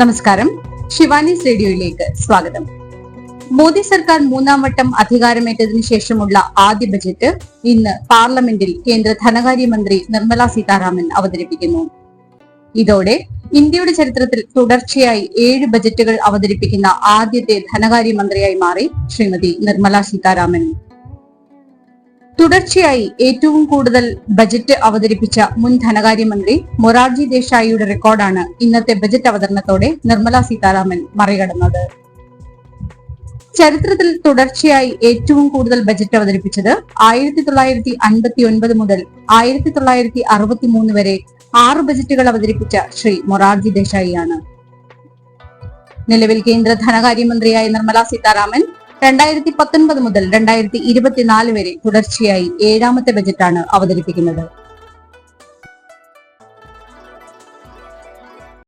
നമസ്കാരം. ശിവാനീസ് റേഡിയോയിലേക്ക് സ്വാഗതം. മോദി സർക്കാർ മൂന്നാം വട്ടം അധികാരമേറ്റതിനു ശേഷമുള്ള ആദ്യ ബജറ്റ് ഇന്ന് പാർലമെന്റിൽ കേന്ദ്ര ധനകാര്യമന്ത്രി നിർമ്മല സീതാരാമൻ അവതരിപ്പിക്കുന്നു. ഇതോടെ ഇന്ത്യയുടെ ചരിത്രത്തിൽ തുടർച്ചയായി ഏഴ് ബജറ്റുകൾ അവതരിപ്പിക്കുന്ന ആദ്യത്തെ ധനകാര്യമന്ത്രിയായി മാറി ശ്രീമതി നിർമ്മല സീതാരാമൻ. തുടർച്ചയായി ഏറ്റവും കൂടുതൽ ബജറ്റ് അവതരിപ്പിച്ച മുൻ ധനകാര്യമന്ത്രി മൊറാർജി ദേശായിയുടെ റെക്കോർഡാണ് ഇന്നത്തെ ബജറ്റ് അവതരണത്തോടെ നിർമ്മല സീതാരാമൻ മറികടന്നത്. ചരിത്രത്തിൽ തുടർച്ചയായി ഏറ്റവും കൂടുതൽ ബജറ്റ് അവതരിപ്പിച്ചത് ആയിരത്തി തൊള്ളായിരത്തി അൻപത്തി ഒൻപത് മുതൽ ആയിരത്തി തൊള്ളായിരത്തി അറുപത്തി മൂന്ന് വരെ ആറ് ബജറ്റുകൾ അവതരിപ്പിച്ച ശ്രീ മൊറാർജി ദേശായിയാണ്. നിലവിൽ കേന്ദ്ര ധനകാര്യമന്ത്രിയായ നിർമ്മല സീതാരാമൻ രണ്ടായിരത്തി പത്തൊൻപത് മുതൽ രണ്ടായിരത്തി ഇരുപത്തിനാല് വരെ തുടർച്ചയായി ഏഴാമത്തെ ബജറ്റാണ് അവതരിപ്പിക്കുന്നത്.